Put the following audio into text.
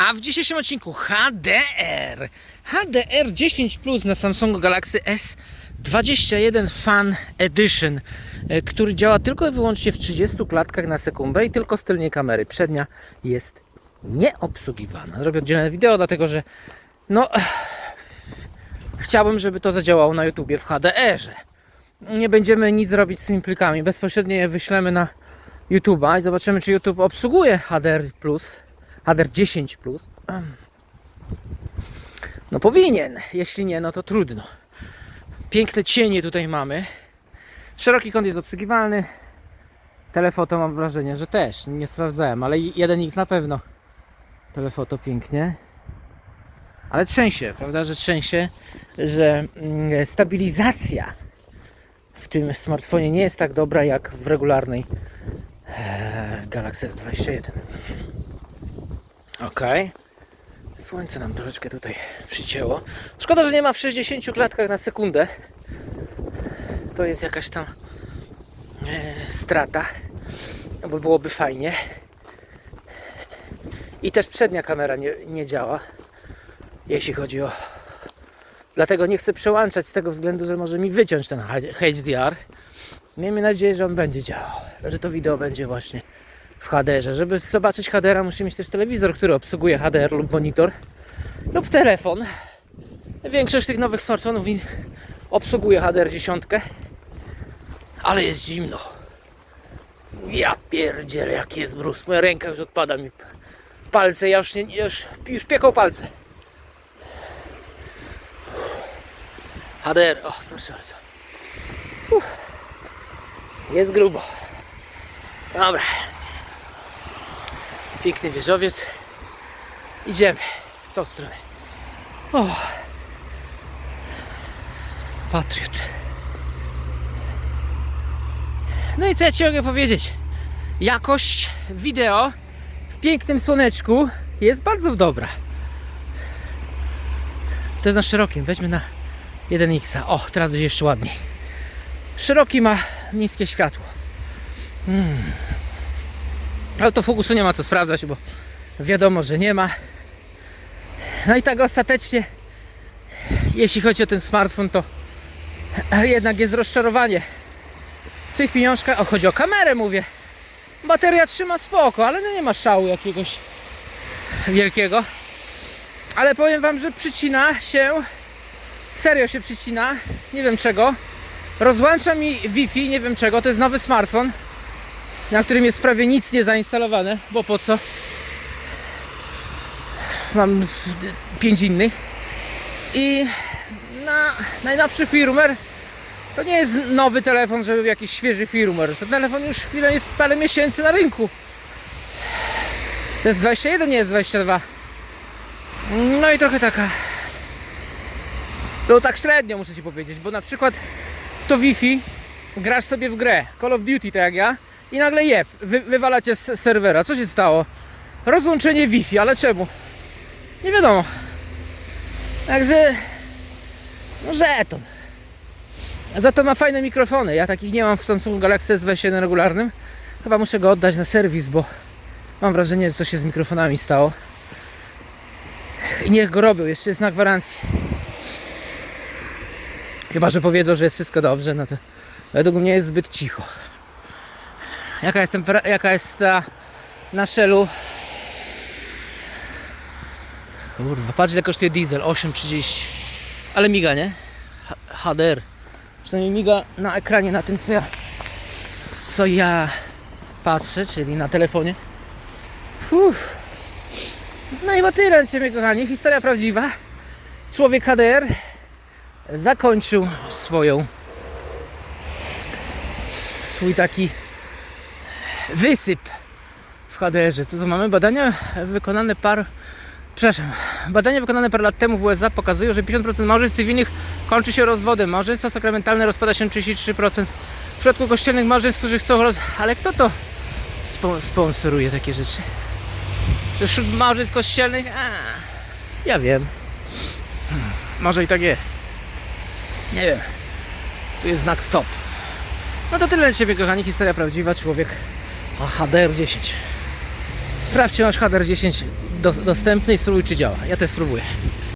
A w dzisiejszym odcinku HDR. HDR 10 Plus na Samsungu Galaxy S21 Fan Edition, e, który działa tylko i wyłącznie w 30 klatkach na sekundę i tylko z tylnej kamery. Przednia jest nieobsługiwana. Zrobię oddzielne wideo, dlatego że no chciałbym, żeby to zadziałało na YouTubie w HDR-ze. Nie będziemy nic robić z tymi plikami. Bezpośrednio je wyślemy na YouTube'a i zobaczymy, czy YouTube obsługuje HDR+. HDR 10 plus. No powinien. Jeśli nie, no to trudno. Piękne cienie tutaj mamy. Szeroki kąt jest obsługiwalny. Telefoto mam wrażenie, że też. Nie sprawdzałem, ale 1x na pewno. Telefoto pięknie. Ale trzęsie, prawda, że trzęsie, że mm, stabilizacja w tym smartfonie nie jest tak dobra jak w regularnej e, Galaxy S21. Okej. Słońce nam troszeczkę tutaj przycięło. Szkoda, że nie ma w 60 klatkach na sekundę. To jest jakaś tam e, strata. Bo byłoby fajnie. I też przednia kamera nie, nie działa. Jeśli chodzi o. Dlatego nie chcę przełączać z tego względu, że może mi wyciąć ten HDR. Miejmy nadzieję, że on będzie działał. Że to wideo będzie właśnie w HDR-ze. Żeby zobaczyć HDR, musi mieć też telewizor, który obsługuje HDR lub monitor lub telefon. Większość tych nowych smartfonów obsługuje HDR 10, ale jest zimno. Ja pierdzielę, jaki jest mróz. Moja ręka już odpada mi. Palce, ja już, nie, już, już pieką palce. HDR, o proszę bardzo. Uff. Jest grubo. Dobra. Piękny wieżowiec. Idziemy w tą stronę. O. Patriot. No i co ja Ci mogę powiedzieć? Jakość wideo w pięknym słoneczku jest bardzo dobra. To jest na szerokim. Weźmy na 1x. O, teraz będzie jeszcze ładniej. Szeroki ma niskie światło. Ale to fokusu nie ma co sprawdzać, bo wiadomo, że nie ma. No i tak ostatecznie, jeśli chodzi o ten smartfon, to jednak jest rozczarowanie. W tych pieniążkach, o chodzi o kamerę mówię. Bateria trzyma spoko, ale no nie ma szału jakiegoś wielkiego. Ale powiem wam, że przycina się, serio się przycina, nie wiem czego. Rozłącza mi Wi-Fi, nie wiem czego, to jest nowy smartfon na którym jest prawie nic nie zainstalowane, bo po co? Mam pięć innych. I na najnowszy firmware to nie jest nowy telefon, żeby jakiś świeży firmware. Ten telefon już chwilę jest parę miesięcy na rynku. To jest 21, nie jest 22. No i trochę taka. No tak średnio muszę ci powiedzieć, bo na przykład to Wi-Fi grasz sobie w grę Call of Duty, tak jak ja, i nagle jeb, wy, wywala cię z serwera. Co się stało? Rozłączenie Wi-Fi, ale czemu? Nie wiadomo. Także, no żeton. Za to ma fajne mikrofony. Ja takich nie mam w Samsungu Galaxy S21 regularnym. Chyba muszę go oddać na serwis, bo mam wrażenie, że coś się z mikrofonami stało. I niech go robią, jeszcze jest na gwarancji. Chyba, że powiedzą, że jest wszystko dobrze, no to według mnie jest zbyt cicho. Jaka jest, tempera- jaka jest ta na szellu? Kurwa, patrz ile kosztuje diesel, 8,30. Ale miga, nie? H- HDR. Przynajmniej miga na ekranie, na tym co ja co ja patrzę, czyli na telefonie. Uff. No i tyle, ciebie kochani. Historia prawdziwa. Człowiek HDR zakończył swoją swój taki wysyp w HDR-ze. Co to mamy? Badania wykonane par... Przepraszam. Badania wykonane parę lat temu w USA pokazują, że 50% małżeństw cywilnych kończy się rozwodem. Małżeństwa sakramentalne rozpada się 33%. W przypadku kościelnych małżeństw, którzy chcą roz... Ale kto to spo- sponsoruje takie rzeczy? Że wśród małżeństw kościelnych? A, ja wiem. Może i tak jest. Nie wiem. Tu jest znak stop. No to tyle dla Ciebie, kochani. Historia prawdziwa. Człowiek a HDR 10. Sprawdźcie nasz HDR 10. do, dostępny i spróbuj czy działa. Ja też spróbuję.